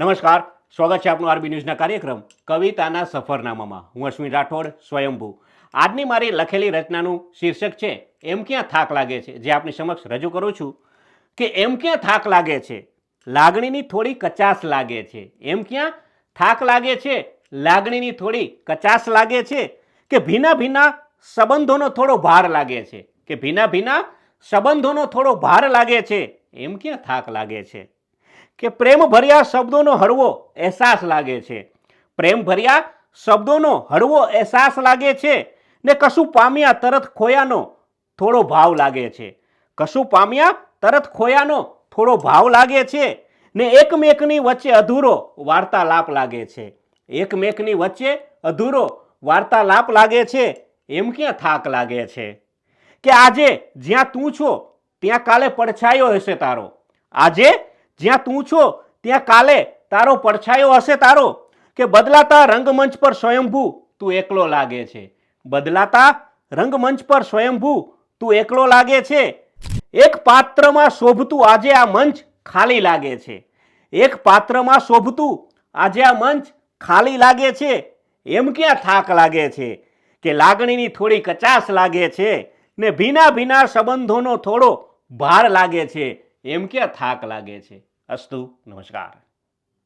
નમસ્કાર, સ્વાગત છે આપનું આરબી ન્યૂઝના કાર્યક્રમ કવિતાના સફરનામામાં. હું અશ્વિન રાઠોડ, સ્વયંભૂ. આજની મારી લખેલી રચનાનું શીર્ષક છે, એમ ક્યાં થાક લાગે છે? જે આપની સમક્ષ રજૂ કરું છું કે એમ ક્યાં થાક લાગે છે? લાગણીની થોડી કચાશ લાગે છે. એમ ક્યાં થાક લાગે છે? લાગણીની થોડી કચાશ લાગે છે કે ભીના ભીના સંબંધોનો થોડો ભાર લાગે છે. કે ભીના ભીના સંબંધોનો થોડો ભાર લાગે છે. એમ ક્યાં થાક લાગે છે? કે પ્રેમ ભર્યા શબ્દોનો હળવો અહેસાસ લાગે છે. પ્રેમ ભર્યા શબ્દોનો હળવો અહેસાસ લાગે છે ને કશું પામ્યા તરત ખોયાનો થોડો ભાવ લાગે છે. કશું પામ્યા તરત ખોયાનો થોડો ભાવ લાગે છે ને એકમેકની વચ્ચે અધૂરો વાર્તાલાપ લાગે છે. એકમેકની વચ્ચે અધૂરો વાર્તાલાપ લાગે છે. એમ ક્યાં થાક લાગે છે? કે આજે જ્યાં તું છો, ત્યાં કાલે પડછાયો હશે તારો. આજે જ્યાં તું છો, ત્યાં કાલે તારો પડછાયો હશે તારો. કે બદલાતા રંગમંચ પર સ્વયંભૂ તું એકલો લાગે છે. બદલાતા રંગમંચ પર સ્વયંભૂ તું એકલો લાગે છે. એક પાત્રમાં શોભતું આજે આ મંચ ખાલી લાગે છે. એક પાત્રમાં શોભતું આજે આ મંચ ખાલી લાગે છે. એમ ક્યાં થાક લાગે છે? કે લાગણીની થોડી કચાશ લાગે છે. ને ભીના ભીના સંબંધોનો થોડો ભાર લાગે છે. એમ ક્યાં થાક લાગે છે? અસ્તુ નમસ્કાર.